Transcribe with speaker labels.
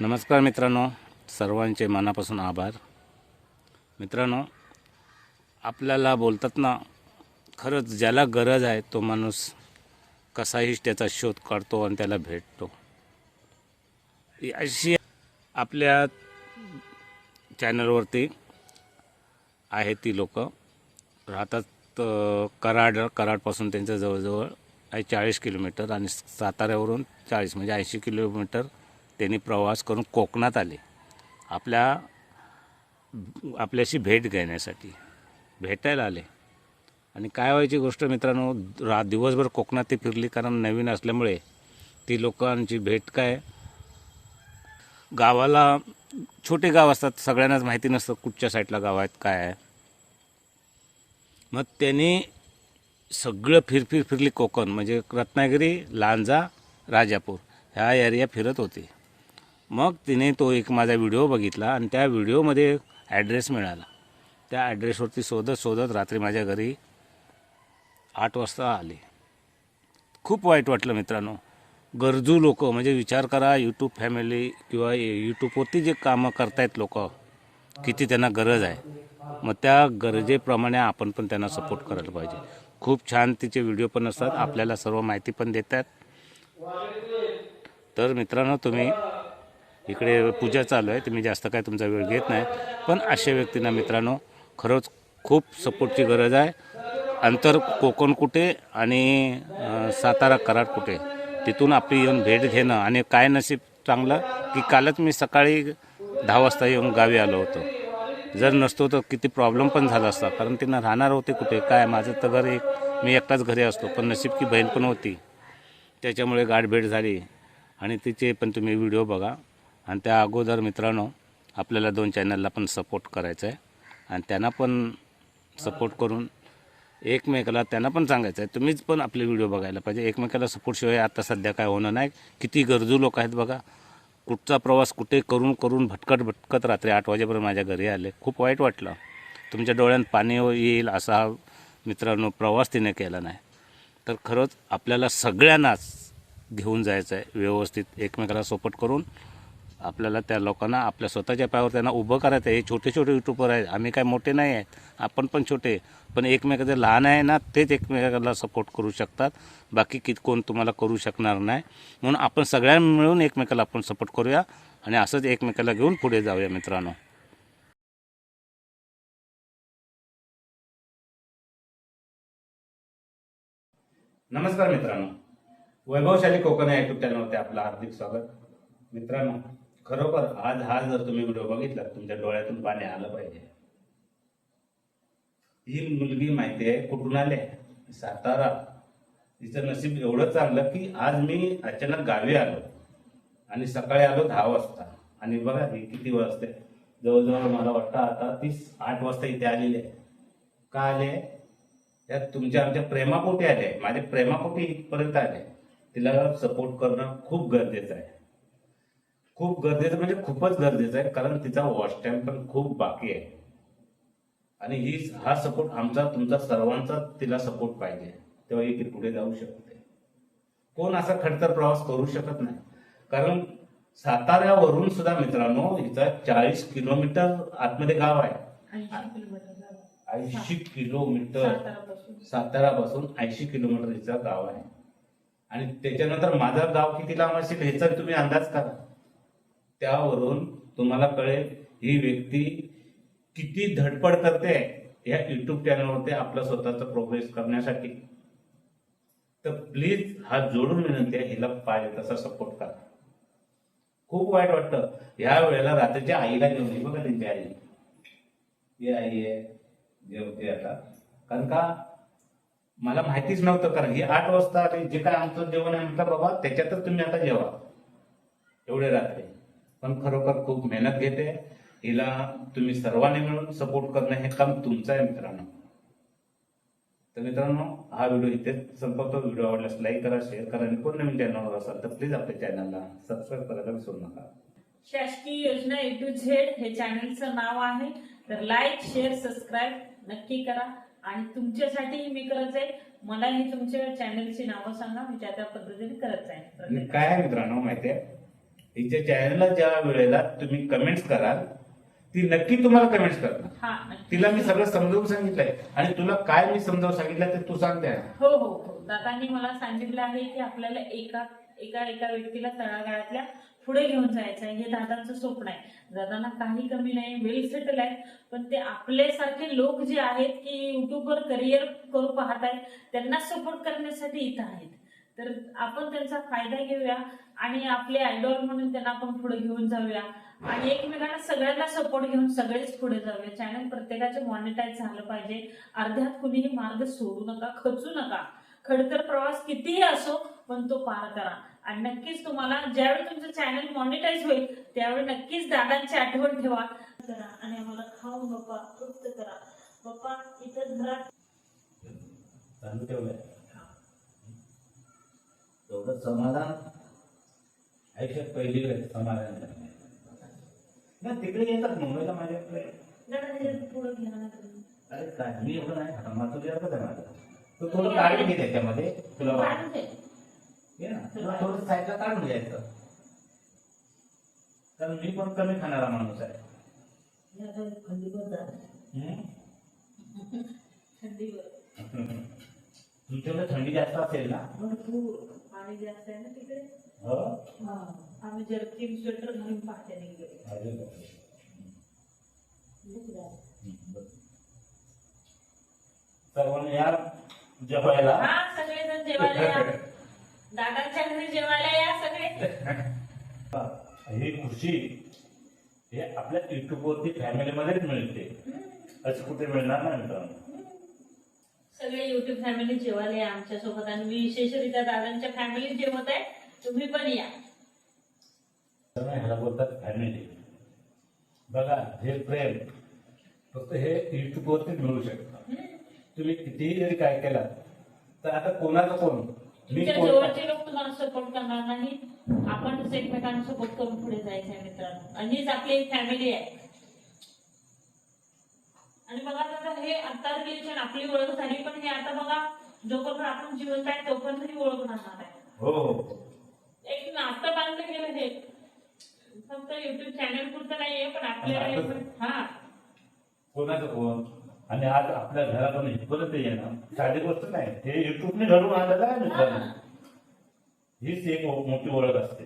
Speaker 1: नमस्कार मित्रांनो सर्वांचे मनापासून आभार. मित्रांनो आपल्याला बोलतात ना खरंच ज्याला गरज आहे तो माणूस कसाही त्याचा शोध काढतो आणि त्याला भेटतो. ही अशी आपल्या चॅनलवरती आहे ती लोक. राहतात कराड कराडपासून त्यांच्या जवळजवळ आहे चाळीस किलोमीटर आणि साताऱ्यावरून चाळीस म्हणजे ऐंशी किलोमीटर त्यांनी प्रवास करून कोकणात आले. आपल्या आपल्याशी भेट घेण्यासाठी. भेटायला आले. आणि काय व्हायची गोष्ट मित्रांनो रा दिवसभर कोकणात ती फिरली कारण नवीन असल्यामुळे ती लोकांची भेट काय? गावाला छोटे गाव असतात सगळ्यांनाच माहिती नसतं कुठच्या साईडला गाव आहेत काय आहे. मग त्यांनी सगळं फिरफिर फिरली कोकण. म्हणजे रत्नागिरी लांजा राजापूर ह्या एरिया फिरत होते. मग तिने तो एक माझा व्हिडिओ बघितला आणि त्या व्हिडिओमध्ये ॲड्रेस मिळाला. त्या ॲड्रेसवरती शोधत शोधत रात्री माझ्या घरी आठ वाजता आले. खूप वाईट वाटलं मित्रांनो. गरजू लोक म्हणजे विचार करा यूट्यूब फॅमिली किंवा यूट्यूबवरती जे कामं करतायत लोक किती त्यांना गरज आहे. मग त्या गरजेप्रमाणे आपण पण त्यांना सपोर्ट करायला पाहिजे. खूप छान तिचे व्हिडिओ पण असतात आपल्याला सर्व माहिती पण देतात. तर मित्रांनो तुम्ही इकडे पूजा चालू आहे तुम्ही जास्त काय तुमचा वेळ घेत नाही. पण अशा व्यक्तींना मित्रांनो खरंच खूप सपोर्टची गरज आहे. अंतर कोकण कुठे आणि सातारा कराड कुठे? तिथून आपली येऊन भेट घेणं आणि काय नशीब चांगलं की कालच मी सकाळी दहा वाजता येऊन गावी आलो होतो. जर नसतो तर किती प्रॉब्लेम पण झाला असता कारण तिनं राहणार होते कुठे? काय? माझं तर घर एक मी एकटाच घरी असतो पण नशीब की बहीण पण होती. त्याच्यामुळे गाठभेट झाली. आणि तिचे पण तुम्ही व्हिडिओ बघा. आणि त्या अगोदर मित्रांनो आपल्याला दोन चॅनलला पण सपोर्ट करायचा आहे आणि त्यांना पण सपोर्ट करून एकमेकाला त्यांना पण सांगायचं आहे तुम्हीच पण आपले व्हिडिओ बघायला पाहिजे. एकमेकाला सपोर्टशिवाय आता सध्या काय होणं नाही. किती गरजू लोक आहेत बघा. कुठचा प्रवास कुठे करून करून भटकत भटकत रात्री आठ वाजेपर्यंत माझ्या घरी आले. खूप वाईट वाटलं. तुमच्या डोळ्यात पाणी येईल असा हा मित्रांनो प्रवास तिने केला नाही. तर खरंच आपल्याला सगळ्यांनाच घेऊन जायचं आहे व्यवस्थित एकमेकाला सपोर्ट करून. आपल्याला त्या लोकांना आपल्या स्वतःच्या पायावर त्यांना उभं करायचं आहे. हे छोटे छोटे युट्यूबर आहेत. आम्ही काय मोठे नाही आहेत. आपण पण छोटे पण एकमेकाचे लहान आहे ना तेच एकमेकाला सपोर्ट करू शकतात. बाकी कित कोण तुम्हाला करू शकणार नाही. म्हणून आपण सगळ्यांना मिळून एकमेकाला आपण सपोर्ट करूया आणि असंच एकमेकाला घेऊन पुढे जाऊया मित्रांनो. नमस्कार मित्रांनो. वैभवशाली कोकण या युट्यूब चॅनलवरती आपलं हार्दिक स्वागत. मित्रांनो खरोखर आज हा जर तुम्ही व्हिडिओ बघितला तुमच्या डोळ्यातून पाणी आलं पाहिजे. ही मुलगी माहिती आहे कुठून आले सातारा. तिचं नशीब एवढं चांगलं की आज मी अचानक गावी आलो. आणि सकाळी आलो दहा वाजता. आणि बघा ही किती वाजते जवळजवळ मला वाटतं आता ती आठ वाजता इथे आलेली आहे. का आले त्यात तुमच्या आमच्या प्रेमापोटी आले माझ्या प्रेमापोटी इथपर्यंत आले तिला सपोर्ट करणं खूप गरजेचं आहे. खूप गरजेचं म्हणजे खूपच गरजेचं आहे कारण तिचा वॉच टाइम पण खूप बाकी आहे. आणि ही हा सपोर्ट आमचा तुमचा सर्वांचा तिला सपोर्ट पाहिजे. तेव्हा ही ती पुढे जाऊ शकते. कोण असा खडतर प्रवास करू शकत नाही. कारण साताऱ्यावरून सुद्धा मित्रांनो हिचा चाळीस किलोमीटर आतमध्ये गाव आहे.
Speaker 2: ऐंशी किलोमीटर. सातारापासून.
Speaker 1: ऐंशी किलोमीटर हिचं गाव आहे. आणि त्याच्यानंतर माझं गाव किती लांब असेल ह्याचा तुम्ही अंदाज करा. त्यावरून तुम्हाला कळेल ही व्यक्ती किती धडपड करते या युट्यूब चॅनलवरती आपलं स्वतःचा प्रोग्रेस करण्यासाठी. तर प्लीज हा जोडून विनंती आहे हिला पाहिजे तसा सपोर्ट करा. खूप वाईट वाटतं. ह्या वेळेला रात्रीच्या आईला घेऊन ये बघा त्यांची आई. ही आई आहे जेवते आता. कारण का? मला माहितीच नव्हतं कारण ही आठ वाजता जे काय आमचं जेवण आहे म्हटलं बाबा त्याच्यातच तुम्ही आता जेवा. एवढे रात्री. पण खरोखर खूप मेहनत घेते. हिला तुम्ही सर्वांनी मिळून सपोर्ट करणं हे काम तुमचं आहे मित्रांनो. तर मित्रांनो हा व्हिडिओ इथेच संपवतो. व्हिडिओ आवडल्यास लाईक करा शेअर करा. आणि कोण नवीन चॅनलवर असाल तर प्लीज आपल्या चॅनलला सबस्क्राईब करायला विसरू नका.
Speaker 2: शासकीय योजना ए टू झेड हे चॅनलचं नाव आहे. तर लाईक शेअर सबस्क्राईब नक्की करा. आणि तुमच्यासाठी मी करत जाईल. मलाही तुमच्या चॅनलची नावं सांगा. मी त्या त्या पद्धतीने करत जाईल.
Speaker 1: काय आहे मित्रांनो माहितीये हिच्या चॅनलला ज्या वेळेला तुम्ही कमेंट्स कराल ती नक्की तुम्हाला कमेंट्स करणार.
Speaker 2: हा.
Speaker 1: तिला मी सगळं समजावून सांगितलंय. आणि तुला काय मी समजावून सांगितलं ते तू सांगते.
Speaker 2: हो हो हो. दादांनी मला सांगितलं आहे की आपल्याला एका एका एका व्यक्तीला तळागाळातल्या पुढे घेऊन जायचं आहे हे दादांचं स्वप्न आहे. दादांना काही कमी नाही वेल सेटल आहे. पण ते आपल्यासारखे लोक जे आहेत की युट्यूबवर करिअर करू पाहत आहेत त्यांना सपोर्ट करण्यासाठी इथं आहेत. तर आपण त्यांचा फायदा घेऊया आणि आपले आयडॉल म्हणून त्यांना आपण पुढे घेऊन जाऊया. आणि एकमेकांना सगळ्यांना सपोर्ट घेऊन सगळेच पुढे जाऊया. चॅनल प्रत्येकाचे मॉनिटाईज झालं पाहिजे. अर्ध्यात कुणीही मार्ग सोडू नका खचू नका. खडतर प्रवास कितीही असो पण तो पार करा. आणि नक्कीच तुम्हाला ज्यावेळी तुमचं चॅनल मॉनिटाईज होईल त्यावेळी नक्कीच दादांची आठवण ठेवा. करा आणि आम्हाला खाऊ बाप्पा तृप्त करा. बाप्पा इथं घरात
Speaker 1: एवढं समाधान आयुष्यात पहिली वेळ समाधान ना तिकडे येतात मुंबईला माझ्याकडे. अरे काय मी एवढं नाही खाता मला तुझ्या माझं. तू थोडं काढून घे त्याच्यामध्ये तुला ना तुला थोडं साईडला काढून घ्यायचं. कारण मी पण कमी खाणारा माणूस आहे. तुमच्याकडे थंडी जास्त असेल ना?
Speaker 2: पाणी जास्त आहे ना तिकडे?
Speaker 1: हो?
Speaker 2: आम्ही जर्किन स्वेटर घालून पाहते तिकडे.
Speaker 1: सर्वांनी या जेवायला?
Speaker 2: हा सगळेजण जेवायला या. दादांच्या घरी जेवायला या सगळे.
Speaker 1: ही खुशी हे आपल्या युट्यूब वरती फॅमिलीमध्येच मिळते. असं कुठे मिळणार नाही मित्रांनो.
Speaker 2: सगळे युट्यूब फॅमिली जेवायला या आमच्यासोबत आणि मी विशेषरित्या दादांच्या फॅमिली जेवत आहे. तुम्ही पण या.
Speaker 1: ह्याला बोलतात फॅमिली बघा हे प्रेम फक्त हे युट्यूब वरती मिळू शकतं. तुम्ही कितीही जरी काय केलं तर आता कोणाचं कोण? मी
Speaker 2: जवळचे लोक तुम्हाला सपोर्ट करणार नाही. आपणच एकमेकांना सपोर्ट करून पुढे जायचं आहे मित्रांनो. आणि हीच आपली फॅमिली आहे. आणि बघा आता हे आता रिलेशन आपली ओळख झाली पण हे आता बघा जोपर्यंत आपण जिवंत आहे तोपर्यंत ही ओळख राहणार आहे
Speaker 1: हो हो.
Speaker 2: एक नातं बांधलं गेलं हे. फक्त युट्यूब चॅनल पुरतं नाहीये पण आपल्याला एक- हा.
Speaker 1: कोणाचं कोण? आणि आज आपल्या घरातून इथपर्यंत येणं साधी गोष्ट नाही. हे युट्यूबने घडून आणलेलं आहे मित्रांनो
Speaker 2: हा.
Speaker 1: हीच एक मोठी ओळख असते.